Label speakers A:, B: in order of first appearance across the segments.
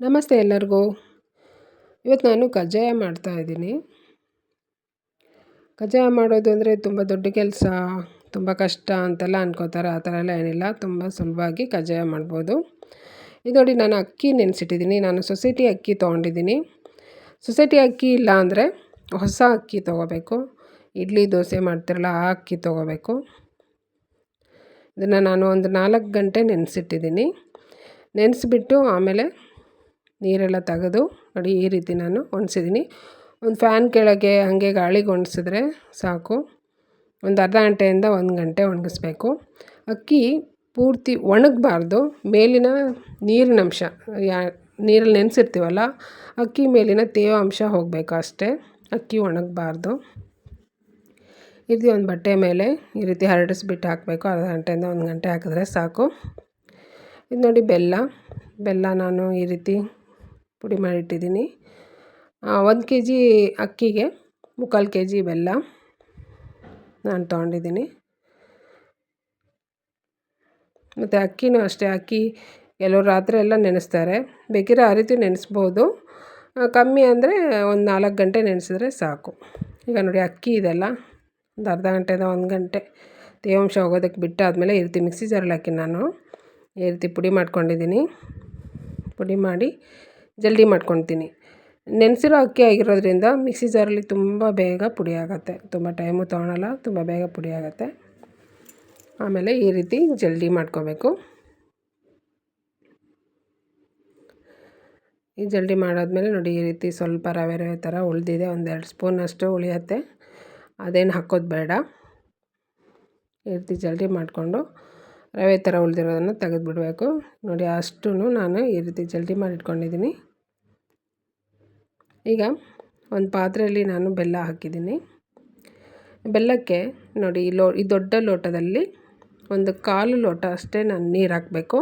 A: ನಮಸ್ತೆ ಎಲ್ಲರಿಗೂ. ಇವತ್ತು ನಾನು ಕಜ್ಜಾಯ ಮಾಡ್ತಾಯಿದ್ದೀನಿ ಕಜ್ಜಾಯ ಮಾಡೋದು ಅಂದರೆ ತುಂಬ ದೊಡ್ಡ ಕೆಲಸ, ತುಂಬ ಕಷ್ಟ ಅಂತೆಲ್ಲ ಅನ್ಕೋತಾರೆ. ಆ ಥರ ಎಲ್ಲ ಏನಿಲ್ಲ. ತುಂಬ ಸುಲಭವಾಗಿ ಕಜ್ಜಾಯ ಮಾಡ್ಬೋದು. ಇದು ನೋಡಿ ನಾನು ಅಕ್ಕಿ ನೆನೆಸಿಟ್ಟಿದ್ದೀನಿ. ನಾನು ಸೊಸೈಟಿ ಅಕ್ಕಿ ತೊಗೊಂಡಿದ್ದೀನಿ. ಸೊಸೈಟಿ ಅಕ್ಕಿ ಇಲ್ಲ ಅಂದರೆ ಹೊಸ ಅಕ್ಕಿ ತೊಗೋಬೇಕು. ಇಡ್ಲಿ, ದೋಸೆ ಮಾಡ್ತಿರಲ್ಲ, ಆ ಅಕ್ಕಿ ತೊಗೋಬೇಕು. ಇದನ್ನು ನಾನು ಒಂದು ನಾಲ್ಕು ಗಂಟೆ ನೆನೆಸಿಟ್ಟಿದ್ದೀನಿ. ನೆನೆಸ್ಬಿಟ್ಟು ಆಮೇಲೆ ನೀರೆಲ್ಲ ತೆಗೆದು ನೋಡಿ ಈ ರೀತಿ ನಾನು ಒಣಸಿದ್ದೀನಿ ಒಂದು ಫ್ಯಾನ್ ಕೆಳಗೆ ಹಾಗೆ ಗಾಳಿಗೆ ಒಣಸಿದ್ರೆ ಸಾಕು. ಒಂದು ಅರ್ಧ ಗಂಟೆಯಿಂದ ಒಂದು ಗಂಟೆ ಒಣಗಿಸ್ಬೇಕು. ಅಕ್ಕಿ ಪೂರ್ತಿ ಒಣಗಬಾರ್ದು. ಮೇಲಿನ ನೀರಿನ ಅಂಶ, ಯಾ, ನೀರಲ್ಲಿ ನೆನೆಸಿರ್ತೀವಲ್ಲ, ಅಕ್ಕಿ ಮೇಲಿನ ತೇವಾಂಶ ಹೋಗಬೇಕು ಅಷ್ಟೇ. ಅಕ್ಕಿ ಒಣಗಬಾರ್ದು. ಇದು ಒಂದು ಬಟ್ಟೆ ಮೇಲೆ ಈ ರೀತಿ ಹರಡಿಸ್ಬಿಟ್ಟು ಹಾಕಬೇಕು. ಅರ್ಧ ಗಂಟೆಯಿಂದ ಒಂದು ಗಂಟೆ ಹಾಕಿದ್ರೆ ಸಾಕು. ಇದು ನೋಡಿ ಬೆಲ್ಲ. ಬೆಲ್ಲ ನಾನು ಈ ರೀತಿ ಪುಡಿ ಮಾಡಿಟ್ಟಿದ್ದೀನಿ. ಒಂದು ಕೆ ಜಿ ಅಕ್ಕಿಗೆ ಮುಕ್ಕಾಲು ಕೆ ಜಿ ಬೆಲ್ಲ ನಾನು ತೊಗೊಂಡಿದ್ದೀನಿ. ಮತ್ತು ಅಕ್ಕಿನೂ ಅಷ್ಟೇ, ಅಕ್ಕಿ ಕೆಲವರು ರಾತ್ರಿ ಎಲ್ಲ ನೆನೆಸ್ತಾರೆ. ಬೇಕಿರೋ ಆ ರೀತಿ ನೆನೆಸ್ಬೋದು. ಕಮ್ಮಿ ಅಂದರೆ ಒಂದು ನಾಲ್ಕು ಗಂಟೆ ನೆನೆಸಿದ್ರೆ ಸಾಕು. ಈಗ ನೋಡಿ ಅಕ್ಕಿ ಇದೆಲ್ಲ, ಒಂದು ಅರ್ಧ ಗಂಟೆದ ಒಂದು ಗಂಟೆ ತೇವಾಂಶ ಹೋಗೋದಕ್ಕೆ ಬಿಟ್ಟಾದಮೇಲೆ ಈ ರೀತಿ ಮಿಕ್ಸಿ ಜಾರಲ್ಲಿ ಹಾಕಿ ನಾನು ಈ ರೀತಿ ಪುಡಿ ಮಾಡ್ಕೊಂಡಿದ್ದೀನಿ. ಪುಡಿ ಮಾಡಿ ಜಲ್ದಿ ಮಾಡ್ಕೊತೀನಿ ನೆನೆಸಿರೋ ಅಕ್ಕಿ ಆಗಿರೋದ್ರಿಂದ ಮಿಕ್ಸಿ ಜಾರಲ್ಲಿ ತುಂಬ ಬೇಗ ಪುಡಿ ಆಗುತ್ತೆ. ತುಂಬ ಟೈಮು ತೊಗೊಳಲ್ಲ, ತುಂಬ ಬೇಗ ಪುಡಿ ಆಗುತ್ತೆ. ಆಮೇಲೆ ಈ ರೀತಿ ಜಲ್ದಿ ಮಾಡ್ಕೋಬೇಕು. ಈ ಜಲ್ದಿ ಮಾಡಾದ್ಮೇಲೆ ನೋಡಿ, ಈ ರೀತಿ ಸ್ವಲ್ಪ ರವೆ ರವೆ ಥರ ಉಳಿದಿದೆ. ಒಂದೆರಡು ಸ್ಪೂನಷ್ಟು ಉಳಿಯತ್ತೆ. ಅದೇನು ಹಾಕೋದು ಬೇಡ. ಈ ರೀತಿ ಜಲ್ದಿ ಮಾಡಿಕೊಂಡು ರವೆ ಥರ ಉಳಿದಿರೋದನ್ನು ತೆಗೆದುಬಿಡಬೇಕು. ನೋಡಿ ಅಷ್ಟೂ ನಾನು ಈ ರೀತಿ ಜಲ್ದಿ ಮಾಡಿಟ್ಕೊಂಡಿದ್ದೀನಿ. ಈಗ ಒಂದು ಪಾತ್ರೆಯಲ್ಲಿ ನಾನು ಬೆಲ್ಲ ಹಾಕಿದ್ದೀನಿ. ಬೆಲ್ಲಕ್ಕೆ ನೋಡಿ, ಈ ಲೋ, ಈ ದೊಡ್ಡ ಲೋಟದಲ್ಲಿ ಒಂದು ಕಾಲು ಲೋಟ ಅಷ್ಟೇ ನಾನು ನೀರು ಹಾಕಬೇಕು.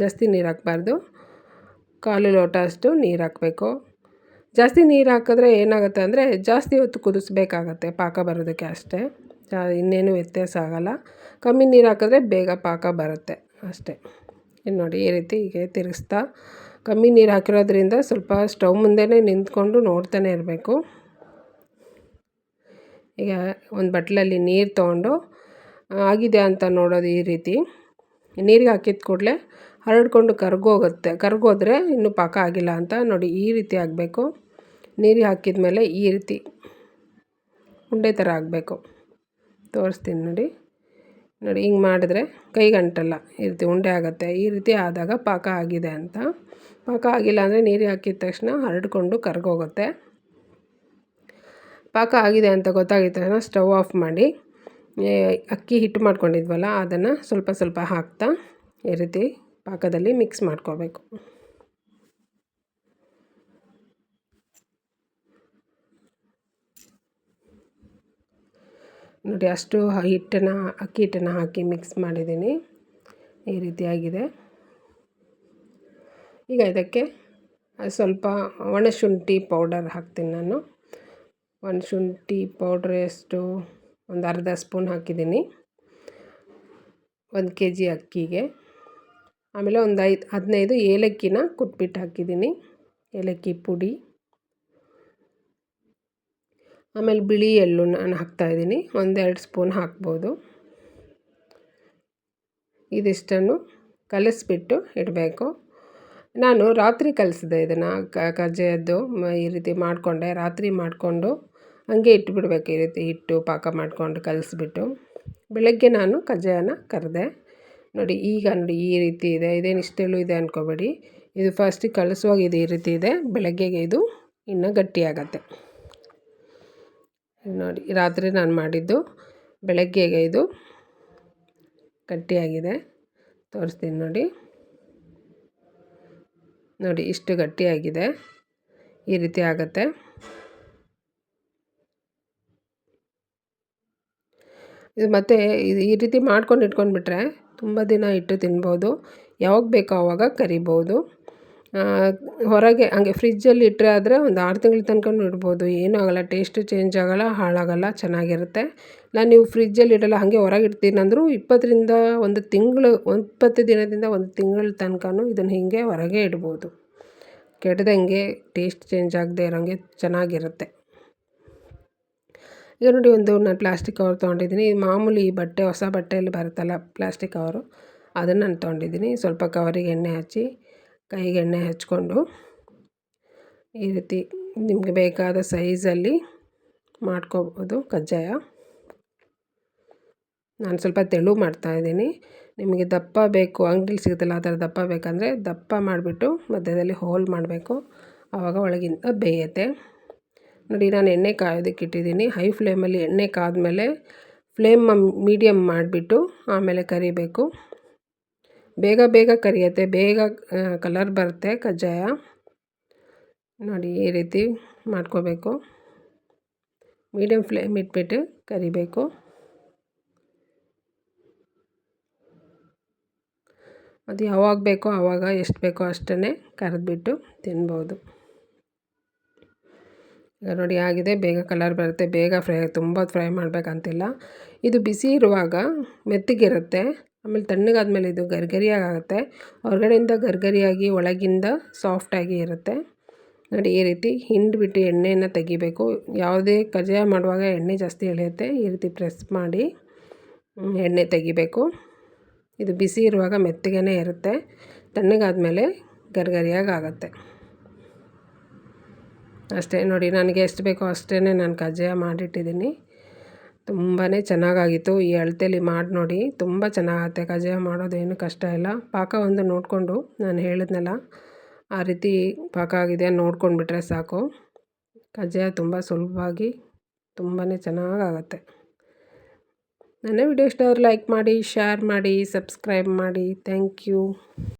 A: ಜಾಸ್ತಿ ನೀರು ಹಾಕಬಾರ್ದು. ಕಾಲು ಲೋಟ ಅಷ್ಟು ನೀರು ಹಾಕಬೇಕು. ಜಾಸ್ತಿ ನೀರು ಹಾಕಿದ್ರೆ ಏನಾಗುತ್ತೆ ಅಂದರೆ ಜಾಸ್ತಿ ಹೊತ್ತು ಕುದಿಸ್ಬೇಕಾಗತ್ತೆ, ಪಾಕ ಬರೋದಕ್ಕೆ ಅಷ್ಟೇ. ಇನ್ನೇನು ವ್ಯತ್ಯಾಸ ಆಗೋಲ್ಲ. ಕಮ್ಮಿ ನೀರು ಹಾಕಿದ್ರೆ ಬೇಗ ಪಾಕ ಬರುತ್ತೆ ಅಷ್ಟೇ. ಇನ್ನು ನೋಡಿ ಈ ರೀತಿ ಹೀಗೆ ತಿರುಗಿಸ್ತಾ ಕಮ್ಮಿ ನೀರು ಹಾಕಿರೋದ್ರಿಂದ ಸ್ವಲ್ಪ ಸ್ಟವ್ ಮುಂದೆನೇ ನಿಂತ್ಕೊಂಡು ನೋಡ್ತಾನೆ ಇರಬೇಕು. ಈಗ ಒಂದು ಬಟ್ಲಲ್ಲಿ ನೀರು ತೊಗೊಂಡು ಆಗಿದೆ ಅಂತ ನೋಡೋದು ಈ ರೀತಿ. ನೀರಿಗೆ ಹಾಕಿದ ಕೂಡಲೇ ಹರಡ್ಕೊಂಡು ಕರ್ಗೋಗುತ್ತೆ. ಕರ್ಗೋದ್ರೆ ಇನ್ನೂ ಪಾಕ ಆಗಿಲ್ಲ ಅಂತ ನೋಡಿ ಈ ರೀತಿ ಆಗಬೇಕು ನೀರಿಗೆ ಹಾಕಿದ ಮೇಲೆ ಈ ರೀತಿ ಉಂಡೆ ಥರ ಆಗಬೇಕು ತೋರಿಸ್ತೀನಿ ನೋಡಿ. ನೋಡಿ, ಹಿಂಗೆ ಮಾಡಿದ್ರೆ ಕೈಗಂಟಲ್ಲ ಈ ರೀತಿ ಉಂಡೆ ಆಗುತ್ತೆ. ಈ ರೀತಿ ಆದಾಗ ಪಾಕ ಆಗಿದೆ ಅಂತ. ಪಾಕ ಆಗಿಲ್ಲ ಅಂದರೆ ನೀರು ಹಾಕಿದ ತಕ್ಷಣ ಹರಡ್ಕೊಂಡು ಕರ್ಗೋಗುತ್ತೆ. ಪಾಕ ಆಗಿದೆ ಅಂತ ಗೊತ್ತಾಗಿದ ತಕ್ಷಣ ಸ್ಟವ್ ಆಫ್ ಮಾಡಿ ಅಕ್ಕಿ ಹಿಟ್ಟು ಮಾಡ್ಕೊಂಡಿದ್ವಲ್ಲ, ಅದನ್ನು ಸ್ವಲ್ಪ ಸ್ವಲ್ಪ ಹಾಕ್ತಾ ಈ ರೀತಿ ಪಾಕದಲ್ಲಿ ಮಿಕ್ಸ್ ಮಾಡ್ಕೋಬೇಕು. ನೋಡಿ ಅಷ್ಟು ಹಿಟ್ಟನ್ನು, ಅಕ್ಕಿ ಹಿಟ್ಟನ್ನು ಹಾಕಿ ಮಿಕ್ಸ್ ಮಾಡಿದ್ದೀನಿ. ಈ ರೀತಿಯಾಗಿದೆ ಈಗ ಇದಕ್ಕೆ ಸ್ವಲ್ಪ ಒಣಶುಂಠಿ ಪೌಡರ್ ಹಾಕ್ತೀನಿ ನಾನು. ಒಣಶುಂಠಿ ಪೌಡ್ರ್ ಎಷ್ಟು ಒಂದು ಅರ್ಧ ಸ್ಪೂನ್ ಹಾಕಿದ್ದೀನಿ. ಒಂದು ಕೆ ಜಿ ಅಕ್ಕಿಗೆ. ಆಮೇಲೆ ಒಂದು ಐದು, ಹದಿನೈದು ಏಲಕ್ಕಿನ ಕುಟ್ಬಿಟ್ಟು ಹಾಕಿದ್ದೀನಿ. ಏಲಕ್ಕಿ ಪುಡಿ. ಆಮೇಲೆ ಬಿಳಿ ಎಳ್ಳು ನಾನು ಹಾಕ್ತಾಯಿದ್ದೀನಿ ಒಂದೆರಡು ಸ್ಪೂನ್ ಹಾಕ್ಬೋದು. ಇದಿಷ್ಟನ್ನು ಕಲಿಸ್ಬಿಟ್ಟು ಇಡಬೇಕು. ನಾನು ರಾತ್ರಿ ಕಲಿಸಿದೆ ಇದನ್ನು ಕಜ್ಜಾಯದ್ದು ಈ ರೀತಿ ಮಾಡಿಕೊಂಡೆ. ರಾತ್ರಿ ಮಾಡಿಕೊಂಡು ಹಂಗೆ ಇಟ್ಬಿಡ್ಬೇಕು, ಈ ರೀತಿ ಹಿಟ್ಟು ಪಾಕ ಮಾಡಿಕೊಂಡು ಕಲಿಸ್ಬಿಟ್ಟು. ಬೆಳಗ್ಗೆ ನಾನು ಕಜ್ಜಾಯನ ಕರೆದೆ. ನೋಡಿ, ಈಗ ನೋಡಿ ಈ ರೀತಿ ಇದೆ. ಇದೇನು ಇಷ್ಟೆಲ್ಲೂ ಇದೆ ಅಂದ್ಕೋಬೇಡಿ ಇದು ಫಸ್ಟಿಗೆ ಕಲಿಸುವಾಗ ಇದು ಈ ರೀತಿ ಇದೆ. ಬೆಳಗ್ಗೆಗೆ ಇದು ಇನ್ನೂ ಗಟ್ಟಿಯಾಗತ್ತೆ. ನೋಡಿ, ರಾತ್ರಿ ನಾನು ಮಾಡಿದ್ದು ಬೆಳಗ್ಗೆಗೆ ಇದು ಗಟ್ಟಿಯಾಗಿದೆ. ತೋರಿಸ್ತೀನಿ ನೋಡಿ. ನೋಡಿ, ಇಷ್ಟು ಗಟ್ಟಿಯಾಗಿದೆ. ಈ ರೀತಿ ಆಗುತ್ತೆ. ಇದು ಮತ್ತು ಈ ರೀತಿ ಮಾಡ್ಕೊಂಡು ಇಟ್ಕೊಂಡ್ಬಿಟ್ರೆ ತುಂಬ ದಿನ ಇಟ್ಟು ತಿನ್ಬೋದು. ಯಾವಾಗ ಬೇಕೋ ಆವಾಗ ಕರಿಬೋದು. ಹೊರಗೆ ಹಾಗೆ ಫ್ರಿಜ್ಜಲ್ಲಿ ಇಟ್ಟರೆ ಆದರೆ ಒಂದು ಆರು ತಿಂಗಳ ತನಕನೂ ಇಡ್ಬೋದು. ಏನೂ ಆಗೋಲ್ಲ ಟೇಸ್ಟು ಚೇಂಜ್ ಆಗೋಲ್ಲ, ಹಾಳಾಗೋಲ್ಲ, ಚೆನ್ನಾಗಿರುತ್ತೆ. ಇಲ್ಲ, ನೀವು ಫ್ರಿಜ್ಜಲ್ಲಿ ಇಡೋಲ್ಲ, ಹಾಗೆ ಹೊರಗೆ ಇಡ್ತೀನಿ ಅಂದರೂ ಇಪ್ಪತ್ತರಿಂದ ಒಂದು ತಿಂಗಳು ಇಪ್ಪತ್ತು ದಿನದಿಂದ ಒಂದು ತಿಂಗಳ ತನಕನೂ ಇದನ್ನು ಹೀಗೆ ಹೊರಗೆ ಇಡ್ಬೋದು. ಕೆಡದಂಗೆ ಟೇಸ್ಟ್ ಚೇಂಜ್ ಆಗದೆ ಇರೋಂಗೆ ಚೆನ್ನಾಗಿರುತ್ತೆ. ಈಗ ನೋಡಿ, ಒಂದು ನಾನು ಪ್ಲಾಸ್ಟಿಕ್ ಕವರ್ ತೊಗೊಂಡಿದ್ದೀನಿ. ಮಾಮೂಲಿ ಬಟ್ಟೆ, ಹೊಸ ಬಟ್ಟೆಯಲ್ಲಿ ಬರುತ್ತಲ್ಲ ಪ್ಲಾಸ್ಟಿಕ್ ಕವರು ಅದನ್ನು ನಾನು ತೊಗೊಂಡಿದ್ದೀನಿ. ಸ್ವಲ್ಪ ಕವರಿಗೆ ಎಣ್ಣೆ ಹಚ್ಚಿ ಕೈಗೆ ಎಣ್ಣೆ ಹಚ್ಕೊಂಡು ಈ ರೀತಿ ನಿಮಗೆ ಬೇಕಾದ ಸೈಜಲ್ಲಿ ಮಾಡ್ಕೋಬೋದು ಕಜ್ಜಾಯ. ನಾನು ಸ್ವಲ್ಪ ತೆಳು ಮಾಡ್ತಾಯಿದ್ದೀನಿ ನಿಮಗೆ ದಪ್ಪ ಬೇಕು, ಅಂಗಡಿಲಿ ಸಿಗುತ್ತಲ್ಲ ಆ ಥರ ದಪ್ಪ ಬೇಕಂದರೆ ದಪ್ಪ ಮಾಡಿಬಿಟ್ಟು ಮಧ್ಯದಲ್ಲಿ ಹೋಲ್ ಮಾಡಬೇಕು. ಆವಾಗ ಒಳಗಿಂದ ಬೇಯುತ್ತೆ. ನೋಡಿ, ನಾನು ಎಣ್ಣೆ ಕಾಯೋದಕ್ಕೆ ಇಟ್ಟಿದ್ದೀನಿ. ಹೈ ಫ್ಲೇಮಲ್ಲಿ ಎಣ್ಣೆ ಕಾದ ಮೇಲೆ ಫ್ಲೇಮ್ ಮೀಡಿಯಮ್ ಮಾಡಿಬಿಟ್ಟು ಆಮೇಲೆ ಕರಿಬೇಕು. ಬೇಗ ಬೇಗ ಕರಿಯುತ್ತೆ. ಬೇಗ ಕಲರ್ ಬರುತ್ತೆ ಕಜ್ಜಾಯ. ನೋಡಿ ಈ ರೀತಿ ಮಾಡ್ಕೋಬೇಕು. ಮೀಡಿಯಮ್ ಫ್ಲೇಮ್ ಇಟ್ಬಿಟ್ಟು ಕರಿಬೇಕು. ಅದು ಯಾವಾಗ ಬೇಕೋ ಆವಾಗ ಎಷ್ಟು ಬೇಕೋ ಅಷ್ಟೇ ಕರೆದ್ಬಿಟ್ಟು ತಿನ್ಬೋದು. ನೋಡಿ ಆಗಿದೆ. ಬೇಗ ಕಲರ್ ಬರುತ್ತೆ. ಬೇಗ ಫ್ರೈ, ತುಂಬ ಫ್ರೈ ಮಾಡಬೇಕಂತಿಲ್ಲ. ಇದು ಬಿಸಿ ಇರುವಾಗ ಮೆತ್ತಗಿರುತ್ತೆ. ಆಮೇಲೆ ತಣ್ಣಗಾದ್ಮೇಲೆ ಇದು ಗರ್ಗರಿಯಾಗಿ ಆಗುತ್ತೆ ಹೊರಗಡೆಯಿಂದ ಗರ್ಗರಿಯಾಗಿ ಒಳಗಿಂದ ಸಾಫ್ಟಾಗಿ ಇರುತ್ತೆ. ನೋಡಿ, ಈ ರೀತಿ ಹಿಂಡ್ಬಿಟ್ಟು ಎಣ್ಣೆಯನ್ನು ತೆಗಿಬೇಕು. ಯಾವುದೇ ಕಜ್ಜಾಯ ಮಾಡುವಾಗ ಎಣ್ಣೆ ಜಾಸ್ತಿ ಎಳೆಯುತ್ತೆ. ಈ ರೀತಿ ಪ್ರೆಸ್ ಮಾಡಿ ಎಣ್ಣೆ ತೆಗಿಬೇಕು. ಇದು ಬಿಸಿ ಇರುವಾಗ ಮೆತ್ತಗೆನೇ ಇರುತ್ತೆ. ತಣ್ಣಗಾದಮೇಲೆ ಗರ್ಗರಿಯಾಗಿ ಆಗುತ್ತೆ ಅಷ್ಟೇ ನೋಡಿ, ನನಗೆ ಎಷ್ಟು ಬೇಕೋ ಅಷ್ಟೇ ನಾನು ಕಜ್ಜಾಯ ಮಾಡಿಟ್ಟಿದ್ದೀನಿ. ತುಂಬಾ ಚೆನ್ನಾಗಾಗಿತ್ತು. ಈ ಅಳತೆಯಲ್ಲಿ ಮಾಡಿ ನೋಡಿ, ತುಂಬ ಚೆನ್ನಾಗತ್ತೆ. ಕಜ್ಜಾಯ ಮಾಡೋದೇನು ಕಷ್ಟ ಇಲ್ಲ. ಪಾಕ ಒಂದು ನೋಡಿಕೊಂಡು ನಾನು ಹೇಳಿದ್ನಲ್ಲ, ಆ ರೀತಿ ಪಾಕ ಆಗಿದೆ ನೋಡ್ಕೊಂಡ್ಬಿಟ್ರೆ ಸಾಕು. ಕಜ್ಜಾಯ ತುಂಬ ಸುಲಭವಾಗಿ ತುಂಬಾ ಚೆನ್ನಾಗಾಗತ್ತೆ. ನನ್ನ ವಿಡಿಯೋ ಇಷ್ಟ ಲೈಕ್ ಮಾಡಿ ಶೇರ್ ಮಾಡಿ ಸಬ್ಸ್ಕ್ರೈಬ್ ಮಾಡಿ. Thank you